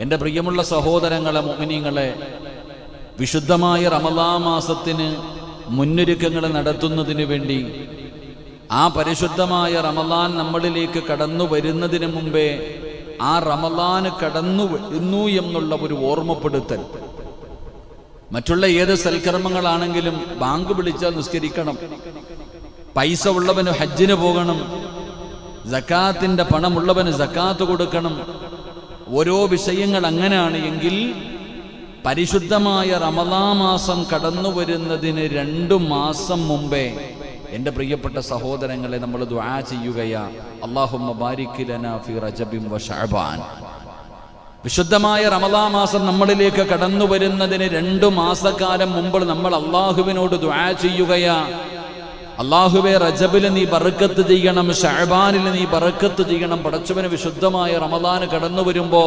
എന്റെ പ്രിയമുള്ള സഹോദരങ്ങളെ മോമിനിങ്ങളെ വിശുദ്ധമായ റമലാ മാസത്തിന് മുന്നൊരുക്കങ്ങൾ നടത്തുന്നതിന് വേണ്ടി ആ പരിശുദ്ധമായ റമലാൻ നമ്മളിലേക്ക് കടന്നു വരുന്നതിന് മുമ്പേ ആ റമലാന് കടന്നു വരുന്നു എന്നുള്ള ഒരു ഓർമ്മപ്പെടുത്തൽ. മറ്റുള്ള ഏത് സൽക്കർമ്മങ്ങളാണെങ്കിലും ബാങ്ക് വിളിച്ചാൽ നിസ്കരിക്കണം. പൈസ ഉള്ളവന് ഹജ്ജിന് പോകണം. ജക്കാത്തിന്റെ പണമുള്ളവന് ജക്കാത്ത് കൊടുക്കണം. ഓരോ വിഷയങ്ങൾ അങ്ങനെയാണ് എങ്കിൽ പരിശുദ്ധമായ റമദാ മാസം കടന്നു വരുന്നതിന് രണ്ടു മാസം മുമ്പേ എന്റെ പ്രിയപ്പെട്ട സഹോദരങ്ങളെ നമ്മൾ ദുആ ചെയ്യുകയാ. അള്ളാഹുമ്മ ഫി വ വിശുദ്ധമായ റമദാ മാസം നമ്മളിലേക്ക് കടന്നു വരുന്നതിന് രണ്ടു മാസക്കാലം മുമ്പ് നമ്മൾ അള്ളാഹുവിനോട് ദ്വാ ചെയ്യുകയാ. അള്ളാഹുവെ റജബിൽ നീ ബറക്കത്ത് ചെയ്യണം ഷഹബാനിൽ നീ ബറക്കത്ത് ചെയ്യണം. പടച്ചവന് വിശുദ്ധമായ റമദാന് കടന്നു വരുമ്പോ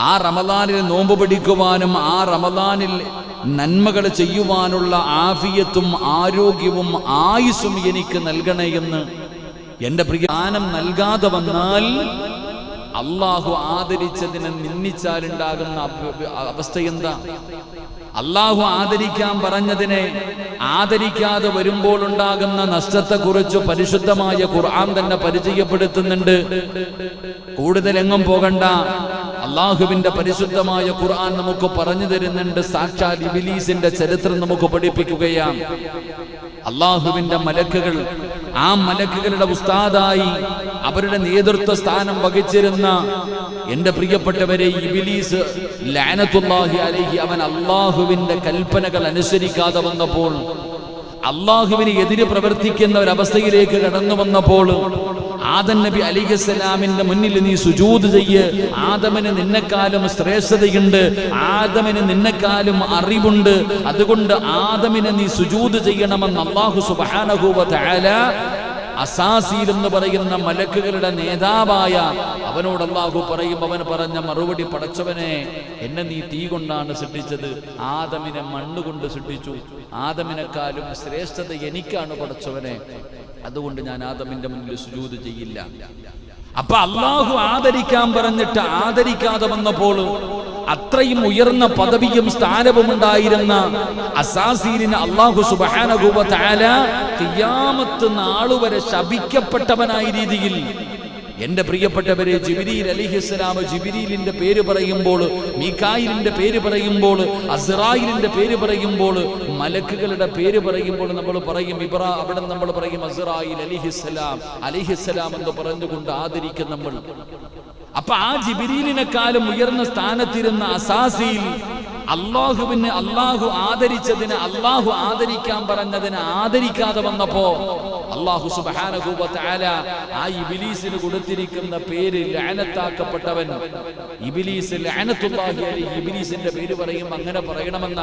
ആ റമദാനിൽ നോമ്പ് പിടിക്കുവാനും ആ റമദാനിൽ നന്മകൾ ചെയ്യുവാനുള്ള ആഫിയത്തും ആരോഗ്യവും ആയുസ്സും എനിക്ക് നൽകണേ എന്ന് എന്റെ പ്രിയാനം നൽകാതെ വന്നാൽ അള്ളാഹു ആദരിച്ചതിനെ നിന്ദിച്ചാലുണ്ടാകുന്ന അപ- അവസ്ഥ എന്താ? അള്ളാഹു ആദരിക്കാൻ പറഞ്ഞതിനെ ആദരിക്കാതെ വരുമ്പോൾ ഉണ്ടാകുന്ന നഷ്ടത്തെക്കുറിച്ച് പരിശുദ്ധമായ ഖുർആൻ തന്നെ പരിചയപ്പെടുത്തുന്നുണ്ട്. കൂടുതൽ എങ്ങും പോകണ്ട. അള്ളാഹുവിന്റെ പരിശുദ്ധമായ ഖുർആൻ നമുക്ക് പറഞ്ഞു തരുന്നുണ്ട്. സാക്ഷാൽ ഇബിലീസിന്റെ ചരിത്രം നമുക്ക് പഠിപ്പിക്കുകയാണ്. അള്ളാഹുവിന്റെ മലക്കുകൾ ആ മലക്കുകളുടെ ഉസ്താദായി അവരുടെ നേതൃത്വ സ്ഥാനം വഹിച്ചിരുന്ന എന്റെ പ്രിയപ്പെട്ടവരെ ഇബിലീസ് ലാനത്തുല്ലാഹി അവൻ അള്ളാഹുവിന്റെ കൽപ്പനകൾ അനുസരിക്കാതെ വന്നപ്പോൾ അള്ളാഹുവിന് എതിര് പ്രവർത്തിക്കുന്ന ഒരവസ്ഥയിലേക്ക് കടന്നു വന്നപ്പോൾ ആദൻ നബി അലിഖലാമിന്റെ മുന്നിൽ നീ സുജൂത് ചെയ്യ്. ആദമന് നിന്നെക്കാലും ശ്രേഷ്ഠതയുണ്ട്. ആദമന് നിന്നെക്കാലും അറിവുണ്ട്. അതുകൊണ്ട് ആദമിനെ നീ സുജൂത് ചെയ്യണമെന്ന് അള്ളാഹു സുബാനഹൂവ അസാസീൽ എന്ന് പറയുന്ന മലക്കുകളുടെ നേതാവായ അവനോട് അള്ളാഹു പറയും അവൻ പറഞ്ഞ മറുപടി പടച്ചവനെ എന്നെ നീ തീ കൊണ്ടാണ് സൃഷ്ടിച്ചത്. ആദമിനെ മണ്ണ് കൊണ്ട് സൃഷ്ടിച്ചു. ആദമിനെക്കാളും ശ്രേഷ്ഠത എനിക്കാണ് പടച്ചവനെ. അതുകൊണ്ട് ഞാൻ ആദമിന്റെ മുന്നിൽ സുജൂത് ചെയ്യില്ല. അപ്പൊ അള്ളാഹു ആദരിക്കാൻ പറഞ്ഞിട്ട് ആദരിക്കാതെ വന്നപ്പോൾ അത്രയും ഉയർന്ന പദവിയും സ്ഥാനവും ഉണ്ടായിരുന്ന അസാസീലിന് അള്ളാഹു സുബാനകൂപത്താല തിയാമത്ത് നാളുവരെ ശപിക്കപ്പെട്ടവനായ രീതിയിൽ എന്റെ പ്രിയപ്പെട്ടവരെ ജിബിരിയിൽ അലിഹിസ്സലാം ജിബിരിലിന്റെ പേര് പറയുമ്പോൾ മീകായിലിന്റെ പേര് പറയുമ്പോൾ അസറായിലിന്റെ പേര് പറയുമ്പോൾ മലക്കുകളുടെ പേര് പറയുമ്പോൾ നമ്മൾ പറയും ഇബ്ര അവിടെ നമ്മൾ പറയും അസറായിൽ അലിഹിസ്സലാം അലിഹിസ്സലാം എന്ന് പറഞ്ഞുകൊണ്ട് ആദരിക്കും നമ്മൾ. അപ്പൊ ആ ജിബിരിലിനെക്കാളും ഉയർന്ന സ്ഥാനത്തിരുന്ന അസാസിയിൽ അള്ളാഹുവിന് അള്ളാഹു ആദരിച്ചതിന് അള്ളാഹു ആദരിക്കാൻ പറഞ്ഞതിന് ആദരിക്കാതെ വന്നപ്പോ അള്ളാഹു സുബാനകൂപത്താല ആ ഇബിലീസിന് കൊടുത്തിരിക്കുന്ന പേര് ലാനത്താക്കപ്പെട്ടവൻ ഇബിലീസ് അലൈഹി ഇബിലീസിന്റെ പേര് പറയും അങ്ങനെ പറയണമെന്ന.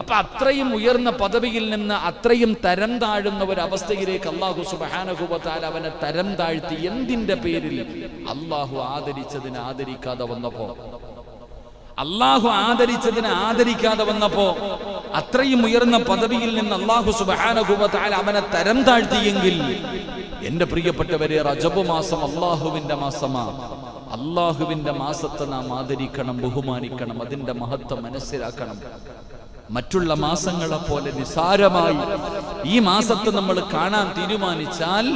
അപ്പൊ അത്രയും ഉയർന്ന പദവിയിൽ നിന്ന് അത്രയും തരം താഴുന്ന ഒരു അവസ്ഥയിലേക്ക് അള്ളാഹു സുബാനകൂപത്താല അവനെ തരം താഴ്ത്തി എന്തിന്റെ പേരിൽ? അള്ളാഹു ആദരിച്ചതിന് ആദരിക്കാതെ വന്നപ്പോ. അള്ളാഹു ആദരിച്ചതിനെ ആദരിക്കാതെ വന്നപ്പോ അത്രയും ഉയർന്ന പദവിയിൽ നിന്ന് അള്ളാഹു സുബാനുഭവത്താൽ അവനെ തരം താഴ്ത്തിയെങ്കിൽ എന്റെ പ്രിയപ്പെട്ടവരെ റജബ് മാസം അള്ളാഹുവിന്റെ മാസമാണ് അള്ളാഹുവിന്റെ മാസത്തെ നാം ആദരിക്കണം ബഹുമാനിക്കണം അതിന്റെ മഹത്വം മനസ്സിലാക്കണം. മറ്റുള്ള മാസങ്ങളെ പോലെ നിസാരമായി ഈ മാസത്തെ നമ്മൾ കാണാൻ തീരുമാനിച്ചാൽ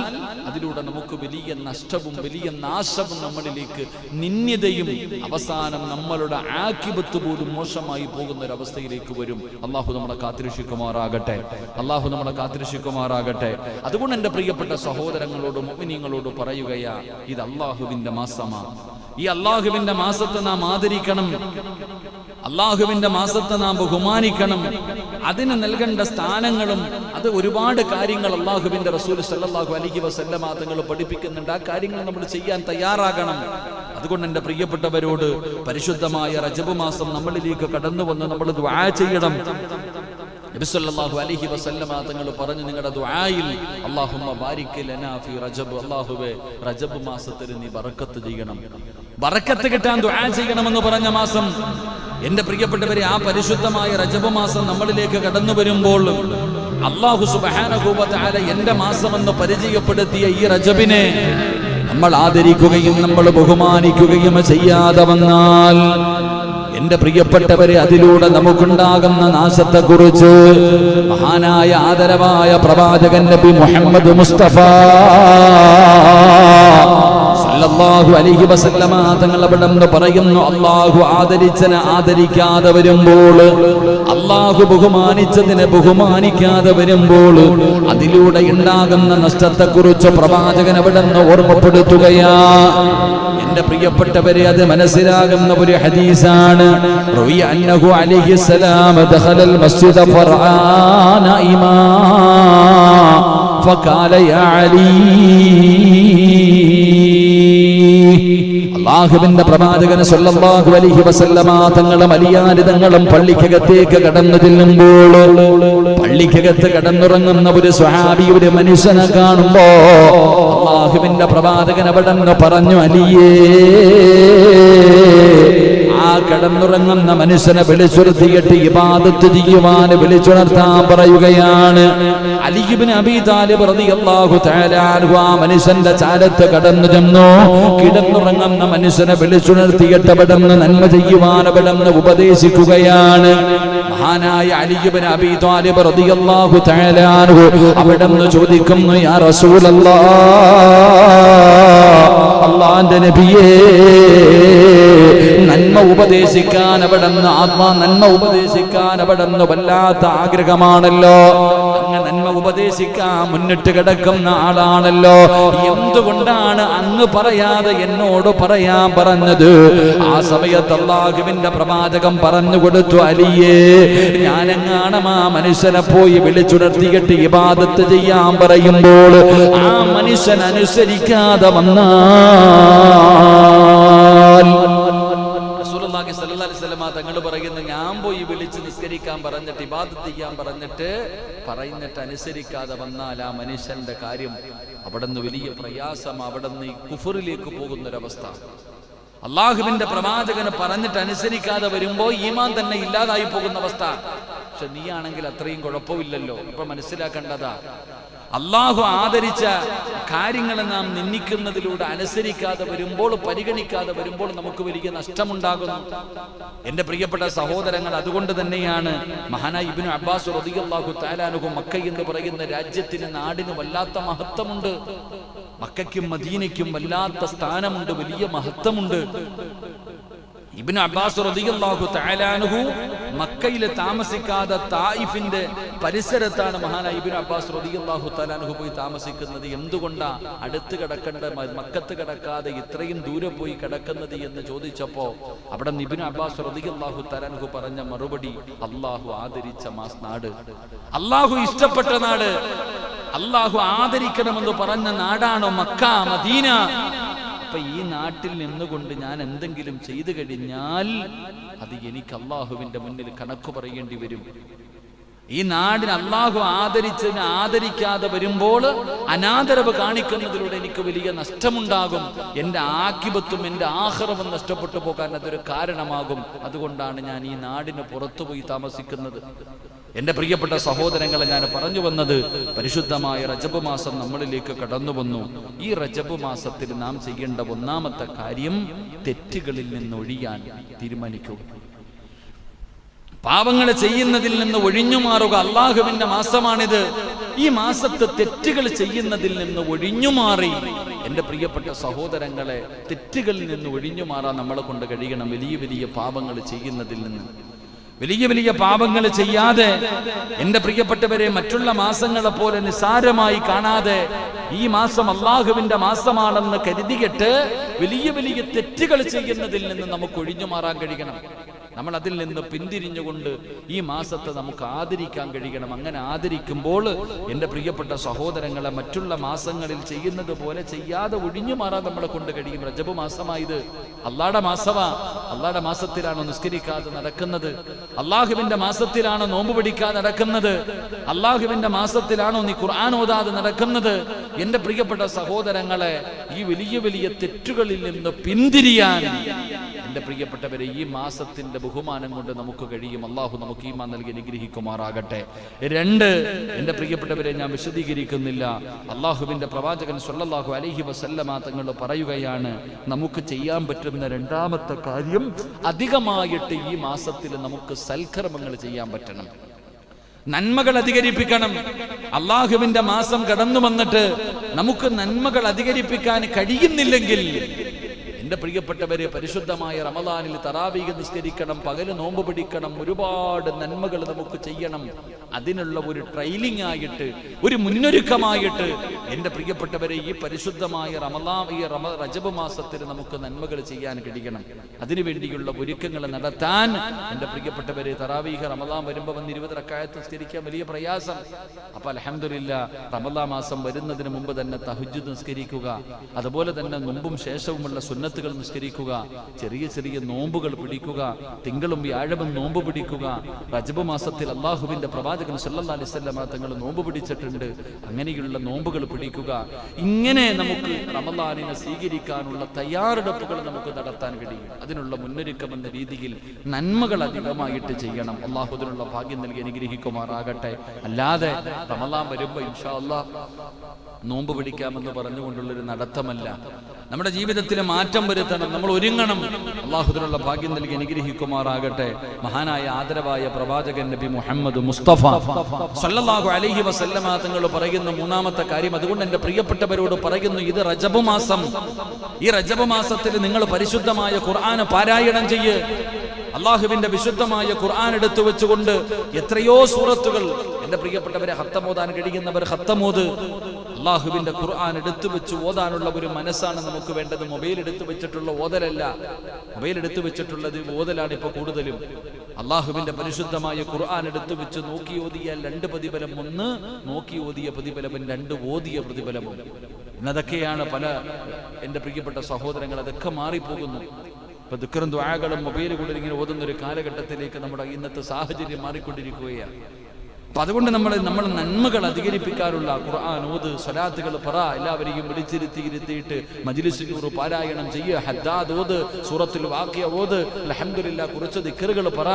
അതിലൂടെ നമുക്ക് വലിയ നഷ്ടവും വലിയ നാശവും നമ്മളിലേക്ക് നിന്യതയും അവസാനം നമ്മളുടെ ആക്കിപത്ത് പോലും മോശമായി പോകുന്ന ഒരു അവസ്ഥയിലേക്ക് വരും. അള്ളാഹു നമ്മളെ കാത്തിരക്ഷിക്കുമാറാകട്ടെ. അള്ളാഹു നമ്മളെ കാത്തിരക്ഷിക്കുമാറാകട്ടെ. അതുകൊണ്ട് എന്റെ പ്രിയപ്പെട്ട സഹോദരങ്ങളോട് മുമിനിങ്ങളോട് പറയുകയാ ഇത് അള്ളാഹുവിന്റെ മാസമാണ് ഈ അള്ളാഹുവിന്റെ മാസത്തെ നാം ആദരിക്കണം. അള്ളാഹുവിന്റെ മാസത്തെ നാം ബഹുമാനിക്കണം. അതിന് നൽകേണ്ട സ്ഥാനങ്ങളും അത് ഒരുപാട് കാര്യങ്ങൾ അള്ളാഹുവിന്റെ റസൂൽ സല്ലാഹു അലൈഹി വസല്ലമ തങ്ങൾ പഠിപ്പിക്കുന്നുണ്ട്. ആ കാര്യങ്ങൾ നമ്മൾ ചെയ്യാൻ തയ്യാറാകണം. അതുകൊണ്ട് എന്റെ പ്രിയപ്പെട്ടവരോട് പരിശുദ്ധമായ റജബ് മാസം നമ്മളിലേക്ക് കടന്നു വന്ന് നമ്മൾ ചെയ്യണം. നബിസല്ലല്ലാഹു അലൈഹി വസല്ലമ തങ്ങൾ പറഞ്ഞു നിങ്ങളുടെ ഫി റജബ്. റജബ് മാസത്തിൽ നീ ചെയ്യണം. ബറക്കത്ത് കിട്ടാൻ ദുആ ചെയ്യണമെന്ന് പറഞ്ഞ മാസം എന്റെ പ്രിയപ്പെട്ടവരെ ആ പരിശുദ്ധമായ റജബ് മാസം നമ്മളിലേക്ക് കടന്നു വരുമ്പോൾ അള്ളാഹു തആല എന്റെ മാസമെന്ന് പരിചയപ്പെടുത്തിയ ഈ റജബിനെ നമ്മൾ ആദരിക്കുകയും നമ്മൾ ബഹുമാനിക്കുകയും ചെയ്യാതെ വന്നാൽ എന്റെ പ്രിയപ്പെട്ടവരെ അതിലൂടെ നമുക്കുണ്ടാകുന്ന നാശത്തെക്കുറിച്ച് മഹാനായ ആദരവായ പ്രവാചകൻ നബി മുഹമ്മദ് മുസ്തഫ സല്ലല്ലാഹു അലൈഹി വസല്ലമ തങ്ങൾ പറയുന്നു അള്ളാഹു ആദരിച്ചനെ ആദരിക്കാതെ വരുമ്പോൾ അള്ളാഹു ബഹുമാനിച്ചതിനെ ബഹുമാനിക്കാതെ വരുമ്പോൾ അതിലൂടെ ഉണ്ടാകുന്ന നഷ്ടത്തെക്കുറിച്ച് പ്രവാചകൻ അവിടെ നിന്ന് ഓർമ്മപ്പെടുത്തുകയാ. എന്റെ പ്രിയപ്പെട്ടവരെ അത് മനസ്സിലാകുന്ന ഒരു ഹദീസാണ്. റൂയ അലൈഹി സലാം فقال يا علي അള്ളാഹുവിന്റെ പ്രവാചകന് സല്ലല്ലാഹു അലൈഹി വസല്ലമ തങ്ങളും അലിയാരിതങ്ങളും പള്ളിക്കകത്തേക്ക് കടന്നു ചെല്ലുമ്പോൾ പള്ളിക്കകത്ത് കടന്നുറങ്ങുന്ന ഒരു സ്വഹാബി ഒരു മനുഷ്യനെ കാണുമ്പോ അള്ളാഹുവിന്റെ പ്രവാചകൻ അവിടെ നിന്ന് പറഞ്ഞു അലിയേ ആ കടന്നുറങ്ങുന്ന മനുഷ്യനെ വിളിച്ചുണർത്തിയിട്ട് ഇബാദത്ത് ചെയ്യുവാൻ വിളിച്ചുണർത്താൻ പറയുകയാണ്. അലിബിന് അബി താലിബ് റളിയല്ലാഹു തആല ആ മനുഷ്യന്റെ ചാരത്ത് കടന്നു ചെന്നു. കിടന്നുറങ്ങുന്ന മനുഷ്യനെ വിളിച്ചുണർത്തിയിട്ട് അവിടെ നന്മ ചെയ്യുവാൻ അവിടെ ഉപദേശിക്കുകയാണ്. മഹാനായ അലിബിന് അബി താലിബ് റളിയല്ലാഹു തആല അൻഹു അവിടെ നിന്ന് ചോദിക്കുന്നു യാ റസൂലല്ലാഹ് അള്ളാന്റെ നബിയേ നന്മ ഉപദേശിക്കാൻ അവിടുന്ന് ആത്മാ നന്മ ഉപദേശിക്കാൻ അവിടുന്ന് വല്ലാത്ത ആഗ്രഹമാണല്ലോ. അങ്ങ് നന്മ ഉപദേശിക്കാൻ മുന്നിട്ട് കിടക്കുന്ന ആളാണല്ലോ. എന്തുകൊണ്ടാണ് അങ്ങ് പറയാതെ എന്നോട് പറയാൻ പറഞ്ഞത്? ആ സമയത്ത് അള്ളാഹുവിന്റെ പ്രവാചകം പറഞ്ഞു കൊടുത്തു അലിയേ ഞാനെങ്ങാണ് ആ മനുഷ്യനെ പോയി വിളിച്ചുണർത്തിയിട്ട് ഇബാദത്ത് ചെയ്യാൻ പറയുമ്പോൾ ആ മനുഷ്യൻ അനുസരിക്കാതെ വന്നാൽ റസൂലുള്ളാഹി സ്വല്ലല്ലാഹി അലൈഹി വസല്ലമ തങ്ങൾ പറയുന്നു ഞാൻ പോയി വിളിച്ച് നിസ്കരിക്കാൻ പറഞ്ഞിട്ട് ഇബാദത്ത് ചെയ്യാൻ പറഞ്ഞിട്ട് പറയുന്നിട്ട് അനുസരിക്കാതെ വന്നാൽ ആ മനുഷ്യന്റെ കാര്യം അവിടെ നിന്ന് വലിയ പ്രയാസം അവിടെ നിന്ന് കുഫറിലേക്ക് പോകുന്നൊരവസ്ഥ. അള്ളാഹുവിന്റെ പ്രവാചകന് പറഞ്ഞിട്ട് അനുസരിക്കാതെ വരുമ്പോ ഈമാൻ തന്നെ ഇല്ലാതായി പോകുന്ന അവസ്ഥ പക്ഷെ നീയാണെങ്കിൽ അത്രയും കുഴപ്പമില്ലല്ലോ. ഇപ്പൊ മനസ്സിലാക്കേണ്ടതാ അള്ളാഹു ആദരിച്ച കാര്യങ്ങളെ നാം നിന്ദിക്കുന്നതിലൂടെ അനുസരിക്കാതെ വരുമ്പോൾ പരിഗണിക്കാതെ വരുമ്പോൾ നമുക്ക് വലിയ നഷ്ടമുണ്ടാകുന്നു. എന്റെ പ്രിയപ്പെട്ട സഹോദരങ്ങൾ അതുകൊണ്ട് തന്നെയാണ് മഹാനായ ഇബിനു അബ്ബാസ് റളിയല്ലാഹു താലാനുഹു മക്ക എന്ന് പറയുന്ന രാജ്യത്തിന് നാടിന് വല്ലാത്ത മഹത്വമുണ്ട്. മക്കയ്ക്കും മദീനയ്ക്കും വല്ലാത്ത സ്ഥാനമുണ്ട് വലിയ മഹത്വമുണ്ട്. ഇബ്നു അബ്ബാസ് തആലാനുഹു മക്കയിൽ താമസിക്കാതെ തായിഫിന്റെ പരിസരത്താണ് മഹാനായ ഇബ്നു അബ്ബാസ് റളിയല്ലാഹു തലാനുഹു പോയി താമസിക്കുന്നത്. എന്തുകൊണ്ടാ അടുത്ത് കിടക്കേണ്ട മക്കത്ത് കിടക്കാതെ ഇത്രയും ദൂരെ പോയി കിടക്കുന്നത് എന്ന് ചോദിച്ചപ്പോ അവിടെ നിബിൻ അബ്ബാസ് റളിയല്ലാഹു തലാനുഹു പറഞ്ഞ മറുപടി അള്ളാഹു ആദരിച്ച മാസ് നാട്. അള്ളാഹു ഇഷ്ടപ്പെട്ട നാട്. അള്ളാഹു ആദരിക്കണമെന്ന് പറഞ്ഞ നാടാണോ മക്ക മദീന? അപ്പൊ ഈ നാട്ടിൽ നിന്നുകൊണ്ട് ഞാൻ എന്തെങ്കിലും ചെയ്തു കഴിഞ്ഞാൽ അത് എനിക്ക് അള്ളാഹുവിന്റെ മുന്നിൽ കണക്ക് പറയേണ്ടി വരും. ഈ നാടിന് അള്ളാഹു ആദരിച്ചതിനെ ആദരിക്കാതെ വരുമ്പോൾ അനാദരവ് കാണിക്കുന്നതിലൂടെ എനിക്ക് വലിയ നഷ്ടമുണ്ടാകും. എന്റെ ആക്കിപത്തും എന്റെ ആഹ്റവും നഷ്ടപ്പെട്ടു പോകാൻ അതൊരു കാരണമാകും. അതുകൊണ്ടാണ് ഞാൻ ഈ നാടിന് പുറത്തുപോയി താമസിക്കുന്നത്. എന്റെ പ്രിയപ്പെട്ട സഹോദരങ്ങളെ ഞാൻ പറഞ്ഞു വന്നത് പരിശുദ്ധമായ റജബ് മാസം നമ്മളിലേക്ക് കടന്നു വന്നു. ഈ റജബ് മാസത്തിൽ നാം ചെയ്യേണ്ട ഒന്നാമത്തെ കാര്യം തെറ്റുകളിൽ നിന്ന് ഒഴിയാൻ തീരുമാനിക്കൂ പാപങ്ങൾ ചെയ്യുന്നതിൽ നിന്ന് ഒഴിഞ്ഞു മാറുക അള്ളാഹുവിന്റെ മാസമാണിത്. ഈ മാസത്ത് തെറ്റുകൾ ചെയ്യുന്നതിൽ നിന്ന് ഒഴിഞ്ഞു മാറി. എന്റെ പ്രിയപ്പെട്ട സഹോദരങ്ങളെ തെറ്റുകളിൽ നിന്ന് ഒഴിഞ്ഞു മാറാൻ നമ്മളെ കൊണ്ട് കഴിയണം. വലിയ വലിയ പാപങ്ങൾ ചെയ്യുന്നതിൽ നിന്ന്. വലിയ വലിയ പാപങ്ങൾ ചെയ്യാതെ എന്റെ പ്രിയപ്പെട്ടവരെ മറ്റുള്ള മാസങ്ങളെ പോലെ നിസാരമായി കാണാതെ ഈ മാസം അള്ളാഹുവിന്റെ മാസമാണെന്ന് കരുതിയിട്ട് വലിയ വലിയ തെറ്റുകൾ ചെയ്യുന്നതിൽ നിന്ന് നമുക്ക് ഒഴിഞ്ഞു മാറാൻ കഴിയണം. നമ്മൾ അതിൽ നിന്ന് പിന്തിരിഞ്ഞുകൊണ്ട് ഈ മാസത്തെ നമുക്ക് ആദരിക്കാൻ കഴിയണം. അങ്ങനെ ആദരിക്കുമ്പോൾ എന്റെ പ്രിയപ്പെട്ട സഹോദരങ്ങളെ മറ്റുള്ള മാസങ്ങളിൽ ചെയ്യുന്നത് പോലെ ചെയ്യാതെ ഒഴിഞ്ഞു മാറാൻ നമ്മളെ കൊണ്ട് കഴിയും. റജബ് മാസമായത് അള്ളാടെ മാസമാ. അള്ളാടെ മാസത്തിലാണോ നിസ്കരിക്കാതെ നടക്കുന്നത്. അള്ളാഹുവിന്റെ മാസത്തിലാണോ നോമ്പ് പിടിക്കാതെ നടക്കുന്നത്. അള്ളാഹുവിന്റെ മാസത്തിലാണോ നീ ഖുർആൻ ഓതാതെ നടക്കുന്നത്? എന്റെ പ്രിയപ്പെട്ട സഹോദരങ്ങളെ ഈ വലിയ വലിയ തെറ്റുകളിൽ നിന്ന് പിന്തിരിയാൻ എന്റെ പ്രിയപ്പെട്ടവരെ ഈ മാസത്തിന്റെ ബഹുമാനം കൊണ്ട് നമുക്ക് കഴിയും. അള്ളാഹു നമുക്ക് ഈ മാ നൽകി അനുഗ്രഹിക്കുമാറാകട്ടെ. രണ്ട് എന്റെ പ്രിയപ്പെട്ടവരെ ഞാൻ വിശദീകരിക്കുന്നില്ല. അള്ളാഹുവിന്റെ പ്രവാചകൻ സൊല്ലാഹു അലഹി വസല്ലമ തങ്ങൾ പറയുകയാണ് നമുക്ക് ചെയ്യാൻ പറ്റുന്ന രണ്ടാമത്തെ കാര്യം അധികമായിട്ട് ഈ മാസത്തിൽ നമുക്ക് സൽക്കർമ്മങ്ങൾ ചെയ്യാൻ പറ്റണം. നന്മകൾ അധികരിപ്പിക്കണം. അള്ളാഹുവിന്റെ മാസം കടന്നു വന്നിട്ട് നമുക്ക് നന്മകൾ അധികരിപ്പിക്കാൻ കഴിയുന്നില്ലെങ്കിൽ എന്റെ പ്രിയപ്പെട്ടവരെ പരിശുദ്ധമായ റമദാനിൽ തറാവീക നിസ്കരിക്കണം പകൽ നോമ്പ് പിടിക്കണം ഒരുപാട് നന്മകൾ നമുക്ക് ചെയ്യണം. അതിനുള്ള ഒരു ട്രെയിനിങ് ആയിട്ട് ഒരു മുന്നൊരുക്കമായിട്ട് എന്റെ പ്രിയപ്പെട്ടവരെ ഈ പരിശുദ്ധമായ റമദാ ഈ റമ റജബ് മാസത്തിൽ നമുക്ക് നന്മകൾ ചെയ്യാൻ കഴിയണം. അതിനുവേണ്ടിയുള്ള ഒരുക്കങ്ങൾ നടത്താൻ എന്റെ പ്രിയപ്പെട്ടവരെ തറാവീഹ റമദാൻ വരുമ്പോൾ വന്ന് ഇരുപത് റക്കായത്ത് നിസ്കരിക്കാൻ വലിയ പ്രയാസം. അപ്പൊ അലഹമില്ല റമദാ മാസം വരുന്നതിന് മുമ്പ് തന്നെ തഹുജ് നിസ്കരിക്കുക. അതുപോലെ തന്നെ മുമ്പും ശേഷവുമുള്ള സുന്നത്തുകൾ നിസ്കരിക്കുക ചെറിയ ചെറിയ നോമ്പുകൾ പിടിക്കുക തിങ്കളും വ്യാഴവും നോമ്പ് പിടിക്കുക. റജബ് മാസത്തിൽ അള്ളാഹുവിന്റെ പ്രവാചകൻ സല്ലാ അലൈഹി വസല്ലമ തങ്ങൾ നോമ്പ് പിടിച്ചിട്ടുണ്ട്. അങ്ങനെയുള്ള നോമ്പുകൾ പിടിക്കുക. ഇങ്ങനെ നമുക്ക് റമദാനിനെ സ്വീകരിക്കാനുള്ള തയ്യാറെടുപ്പുകൾ നമുക്ക് നടത്താൻ കഴിയും. അതിനുള്ള മുന്നൊരുക്കം എന്ന രീതിയിൽ നന്മകൾ അധികമായിട്ട് ചെയ്യണം. അള്ളാഹു അതിനുള്ള ഭാഗ്യം നൽകി അനുഗ്രഹിക്കുമാറാകട്ടെ. അല്ലാതെ റമദാൻ വരുമ്പോ ഇൻഷാ നോമ്പ് പിടിക്കാമെന്ന് പറഞ്ഞുകൊണ്ടുള്ളൊരു നടത്തമല്ല. നമ്മുടെ ജീവിതത്തിലെ മാറ്റം വരുത്തണം നമ്മൾ ഒരുങ്ങണം. അള്ളാഹുദിനുള്ള ഭാഗ്യം നൽകി അനുഗ്രഹിക്കുമാറാകട്ടെ. മഹാനായ ആദരവായ പ്രവാചകൻ നബി മുഹമ്മദ് മുസ്തഫ സല്ലല്ലാഹു അലൈഹി വസല്ലമ തങ്ങൾ പറയുന്ന മൂന്നാമത്തെ കാര്യം. അതുകൊണ്ട് എന്റെ പ്രിയപ്പെട്ടവരോട് പറയുന്നു ഇത് റജബ് മാസം. ഈ റജബ് മാസത്തിൽ നിങ്ങൾ പരിശുദ്ധമായ ഖുർആൻ പാരായണം ചെയ്യ്. അള്ളാഹുവിന്റെ വിശുദ്ധമായ ഖുർആൻ എടുത്തു വെച്ചുകൊണ്ട് എത്രയോ സൂറത്തുകൾ എന്റെ പ്രിയപ്പെട്ടവരെ ഹത്തമോദാൻ കഴിയുന്നവർ ഹത്തമോദ്. അള്ളാഹുവിന്റെ ഖുർആൻ എടുത്തു വെച്ച് ഓതാനുള്ള ഒരു മനസ്സാണ് നമുക്ക് വേണ്ടത്. മൊബൈൽ എടുത്തു വെച്ചിട്ടുള്ള ഓതലല്ല. മൊബൈൽ എടുത്തു വെച്ചിട്ടുള്ളത് ഓതലാണ് ഇപ്പൊ കൂടുതലും. അള്ളാഹുവിന്റെ പരിശുദ്ധമായ ഖുർആൻ എടുത്തു വെച്ച് നോക്കി ഓതിയ രണ്ട് പ്രതിഫലം ഒന്ന് നോക്കി ഓതിയ പ്രതിഫലവും രണ്ട് ഓതിയ പ്രതിഫലവും. ഇന്നതൊക്കെയാണ് പല എന്റെ പ്രിയപ്പെട്ട സഹോദരങ്ങൾ അതൊക്കെ മാറിപ്പോകുന്നു. ഇപ്പൊ ദുഃഖറും ദ്വാകളും മൊബൈൽ ഇങ്ങനെ ഓതുന്ന ഒരു കാലഘട്ടത്തിലേക്ക് നമ്മുടെ ഇന്നത്തെ സാഹചര്യം മാറിക്കൊണ്ടിരിക്കുകയാണ്. അപ്പൊ അതുകൊണ്ട് നമ്മൾ നമ്മൾ നന്മകൾ അധികരിപ്പിക്കാനുള്ള ഖുർആൻ ഓത് സ്വലാത്തുകൾ പറ എല്ലാവരെയും വിളിച്ചിരുത്തി ഇരുത്തിയിട്ട് മജിലിസിനൂർ പാരായണം ചെയ്യുക. ഹദ്ദാദ് ഓത് സൂറത്തിൽ വാക്യ ഓത് അലഹമില്ല കുറച്ച് ദിക്കറുകൾ പറ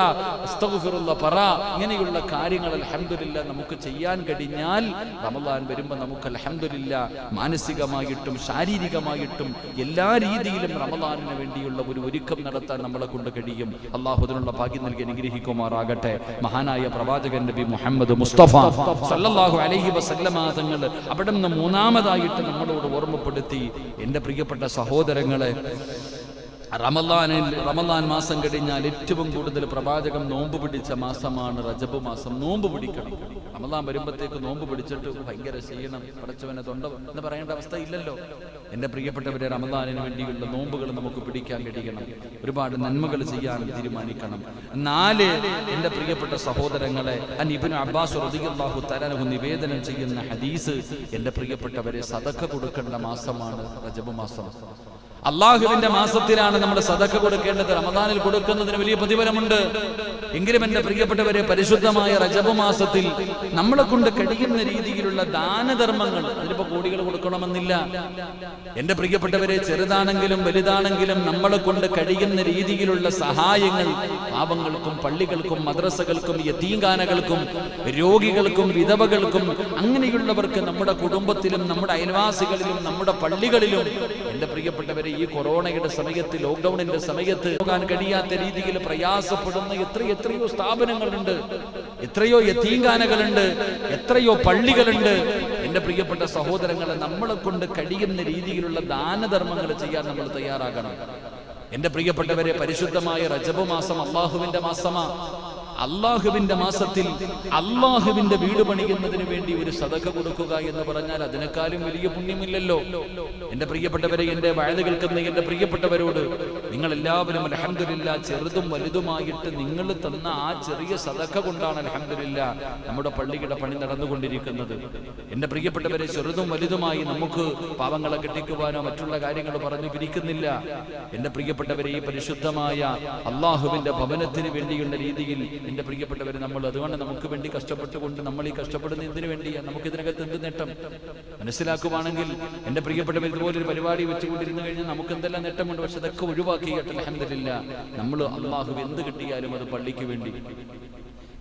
അസ്തഗുഫിറുള്ള പറ ഇങ്ങനെയുള്ള കാര്യങ്ങൾ അലഹമില്ല നമുക്ക് ചെയ്യാൻ കഴിഞ്ഞാൽ റമദാൻ വരുമ്പോൾ നമുക്ക് അലഹമില്ല മാനസികമായിട്ടും ശാരീരികമായിട്ടും എല്ലാ രീതിയിലും റമദാനിന് വേണ്ടിയുള്ള ഒരു ഒരുക്കം നടത്താൻ നമ്മളെ കൊണ്ട് കഴിയും. അള്ളാഹുദിനുള്ള ഭാഗ്യം നൽകി അനുഗ്രഹിക്കുമാറാകട്ടെ. മഹാനായ പ്രവാചകൻ നബി മുഹമ്മദ് മുസ്തഫ. സല്ലല്ലാഹു അലൈഹി വസല്ലമ തങ്ങൾ അവിടെ നിന്ന് മൂന്നാമതായിട്ട് നമ്മളോട് ഓർമ്മപ്പെടുത്തി. എന്റെ പ്രിയപ്പെട്ട സഹോദരങ്ങളെ റമലാനിൽ റമലാൻ മാസം കഴിഞ്ഞാൽ ഏറ്റവും കൂടുതൽ പ്രവാചകം നോമ്പ് പിടിച്ച മാസമാണ് റജബ് മാസം. നോമ്പ് പിടിക്കണം. റമലാൻ വരുമ്പോഴത്തേക്ക് നോമ്പ് പിടിച്ചിട്ട് ഭയങ്കര ക്ഷീണം പടച്ചവനെ തൊണ്ട എന്ന് പറയേണ്ട അവസ്ഥ ഇല്ലല്ലോ എന്റെ പ്രിയപ്പെട്ടവരെ റമലാനിന് വേണ്ടിയുള്ള നോമ്പുകൾ നമുക്ക് പിടിക്കാൻ കഴിയണം. ഒരുപാട് നന്മകൾ ചെയ്യാൻ തീരുമാനിക്കണം. നാല് എന്റെ പ്രിയപ്പെട്ട സഹോദരങ്ങളെ അനിബിന് അബ്ബാസ് റളിയല്ലാഹു തആല നിവേദനം ചെയ്യുന്ന ഹദീസ് എന്റെ പ്രിയപ്പെട്ടവരെ സദഖ കൊടുക്കേണ്ട മാസമാണ് റജബ് മാസം. അള്ളാഹുവിന്റെ മാസത്തിലാണ് നമ്മൾ സദക്ക കൊടുക്കേണ്ടത്. റമദാനിൽ കൊടുക്കുന്നതിന് വലിയ പ്രതിഫലമുണ്ട്. എങ്കിലും എന്റെ പ്രിയപ്പെട്ടവരെ പരിശുദ്ധമായ റജബ് മാസത്തിൽ നമ്മളെ കൊണ്ട് കഴിയുന്ന രീതിയിലുള്ള ദാനധർമ്മങ്ങൾ അതിനിപ്പോ കോടികൾ കൊടുക്കണമെന്നില്ല. എന്റെ പ്രിയപ്പെട്ടവരെ ചെറുതാണെങ്കിലും വലുതാണെങ്കിലും നമ്മളെ കൊണ്ട് കഴിയുന്ന രീതിയിലുള്ള സഹായങ്ങൾ പാപങ്ങൾക്കും പള്ളികൾക്കും മദ്രസകൾക്കും യത്തീങ്കാനകൾക്കും രോഗികൾക്കും വിധവകൾക്കും അങ്ങനെയുള്ളവർക്ക് നമ്മുടെ കുടുംബത്തിലും നമ്മുടെ അയൽവാസികളിലും നമ്മുടെ പള്ളികളിലും എന്റെ പ്രിയപ്പെട്ടവരെ ഈ കൊറോണയുടെ സമയത്ത് ലോക്ക്ഡൌണിന്റെ സമയത്ത് പോകാൻ കഴിയാത്ത രീതിയിൽ പ്രയാസപ്പെടുന്ന എത്ര എത്രയോ സ്ഥാപനങ്ങളുണ്ട് എത്രയോ യത്തീങ്കാനകളുണ്ട് എത്രയോ പള്ളികളുണ്ട്. എന്റെ പ്രിയപ്പെട്ട സഹോദരങ്ങളെ നമ്മളെ കൊണ്ട് കഴിയുന്ന രീതിയിലുള്ള ദാനധർമ്മങ്ങൾ ചെയ്യാൻ നമ്മൾ തയ്യാറാകണം. എന്റെ പ്രിയപ്പെട്ടവരെ പരിശുദ്ധമായ റജബ് മാസം അള്ളാഹുവിന്റെ മാസമാ. അള്ളാഹുവിന്റെ മാസത്തിൽ അള്ളാഹുവിന്റെ വീട് പണിയുന്നതിന് വേണ്ടി ഒരു സതക കൊടുക്കുക എന്ന് പറഞ്ഞാൽ അതിനേക്കാളും വലിയ പുണ്യമില്ലല്ലോ. എന്റെ പ്രിയപ്പെട്ടവരെ എന്റെ വയൽ കേൾക്കുന്ന എന്റെ പ്രിയപ്പെട്ടവരോട് നിങ്ങൾ എല്ലാവരും അലഹമില്ല ചെറുതും വലുതുമായിട്ട് നിങ്ങൾ തന്ന ആ ചെറിയ സതക കൊണ്ടാണ് അലഹമില്ല നമ്മുടെ പള്ളിയുടെ പണി നടന്നുകൊണ്ടിരിക്കുന്നത്. എന്റെ പ്രിയപ്പെട്ടവരെ ചെറുതും വലുതുമായി നമുക്ക് പാവങ്ങളെ കെട്ടിക്കുവാനോ മറ്റുള്ള കാര്യങ്ങൾ പറഞ്ഞു പിരിക്കുന്നില്ല. എന്റെ പ്രിയപ്പെട്ടവരെ ഈ പരിശുദ്ധമായ അള്ളാഹുവിന്റെ ഭവനത്തിന് വേണ്ടിയുള്ള രീതിയിൽ എന്റെ പ്രിയപ്പെട്ടവർ നമ്മൾ അതുകൊണ്ട് നമുക്ക് വേണ്ടി കഷ്ടപ്പെട്ടുകൊണ്ട് നമ്മൾ ഈ കഷ്ടപ്പെടുന്ന എന്തിനു വേണ്ടിയാണ്. നമുക്ക് ഇതിനകത്ത് എന്ത് നേട്ടം? മനസ്സിലാക്കുവാണെങ്കിൽ എന്റെ പ്രിയപ്പെട്ടവർ ഇതുപോലൊരു പരിപാടി വെച്ചുകൊണ്ടിരുന്നു കഴിഞ്ഞാൽ നമുക്ക് എന്തെല്ലാം നേട്ടമുണ്ട്? പക്ഷെ അതൊക്കെ ഒഴിവാക്കി അലഹമില്ല നമ്മൾ അള്ളാഹു എന്ത് കിട്ടിയാലും അത് പള്ളിക്ക് വേണ്ടി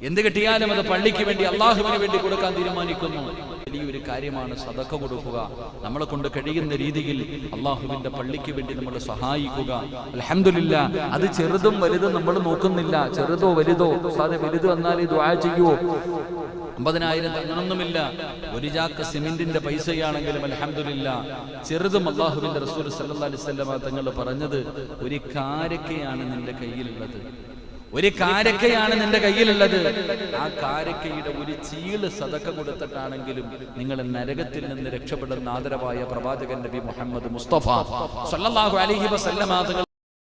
എന്ത് കിട്ടിയാലും അത് പള്ളിക്ക് വേണ്ടി അള്ളാഹുവിന് വേണ്ടി കൊടുക്കാൻ തീരുമാനിക്കുന്നു. വലിയൊരു കാര്യമാണ് സതക്ക കൊടുക്കുക. നമ്മളെ കൊണ്ട് കഴിയുന്ന രീതിയിൽ അള്ളാഹുവിന്റെ പള്ളിക്ക് വേണ്ടി നമ്മൾ സഹായിക്കുക. അലഹമില്ല അത് ചെറുതും വലുതും നമ്മൾ നോക്കുന്നില്ല. ചെറുതോ വലുതോ സാധ വലുത് വന്നാൽ ഇത് ചെയ്യുവോ അമ്പതിനായിരം അങ്ങനൊന്നുമില്ല ഒരു ചാക്ക് സിമെന്റിന്റെ പൈസയാണെങ്കിലും അലഹമില്ല ചെറുതും അള്ളാഹുവിന്റെ റസൂൽ സല്ലാ അലിസ്വല്ലമ തങ്ങൾ പറഞ്ഞത് ഒരു കാരക്കയാണ് നിന്റെ കയ്യിലുള്ളത്. ഒരു കാരക്കയാണ് നിന്റെ കയ്യിലുള്ളത്. ആ കാരക്കയുടെ ഒരു ചീൾ സതക്ക കൊടുത്തിട്ടാണെങ്കിലും നിങ്ങൾ നരകത്തിൽ നിന്ന് രക്ഷപ്പെടുന്ന ആദരവായ പ്രവാചകൻ നബി മുഹമ്മദ് മുസ്തഫ സല്ലല്ലാഹു അലൈഹി വസല്ലമ